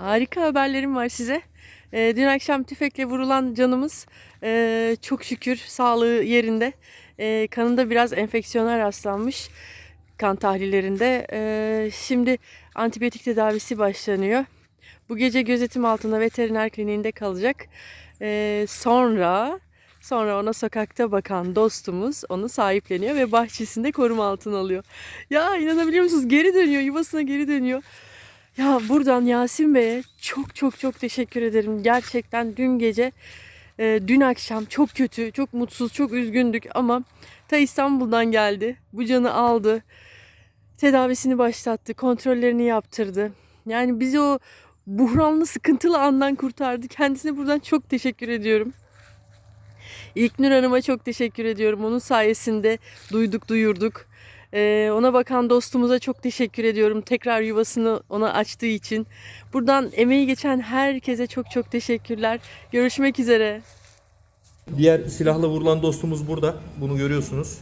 Harika haberlerim var size. Ee, dün akşam tüfekle vurulan canımız ee, çok şükür sağlığı yerinde. Ee, kanında biraz enfeksiyona rastlanmış kan tahlillerinde. Ee, şimdi antibiyotik tedavisi başlanıyor. Bu gece gözetim altında veteriner kliniğinde kalacak. Ee, sonra sonra ona sokakta bakan dostumuz onu sahipleniyor ve bahçesinde koruma altına alıyor. Ya inanabiliyor musunuz? Geri dönüyor, yuvasına geri dönüyor. Ya buradan Yasin Bey'e çok çok çok teşekkür ederim. Gerçekten dün gece, e, dün akşam çok kötü, çok mutsuz, çok üzgündük ama ta İstanbul'dan geldi. Bu canı aldı. Tedavisini başlattı, kontrollerini yaptırdı. Yani bizi o buhranlı, sıkıntılı andan kurtardı. Kendisine buradan çok teşekkür ediyorum. İlknur Hanım'a çok teşekkür ediyorum. Onun sayesinde duyduk, duyurduk. Ee, ona bakan dostumuza çok teşekkür ediyorum. Tekrar yuvasını ona açtığı için. Buradan emeği geçen herkese çok çok teşekkürler. Görüşmek üzere. Diğer silahla vurulan dostumuz burada. Bunu görüyorsunuz.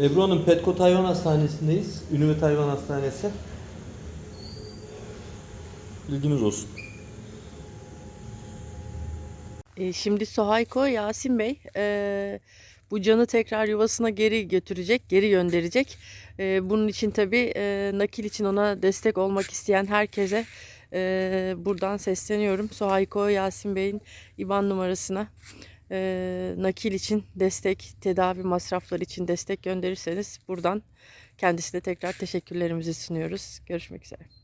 Ebru Hanım Petko Hayvan Hastanesi'ndeyiz. Ünlü Hayvan Hastanesi. Bilginiz olsun. Şimdi Sohayko Yasin Bey ee, bu canı tekrar yuvasına geri götürecek, geri gönderecek. Ee, bunun için tabii ee, nakil için ona destek olmak isteyen herkese ee, buradan sesleniyorum. Sohayko Yasin Bey'in IBAN numarasına ee, nakil için destek, tedavi masrafları için destek gönderirseniz buradan kendisine tekrar teşekkürlerimizi sunuyoruz. Görüşmek üzere.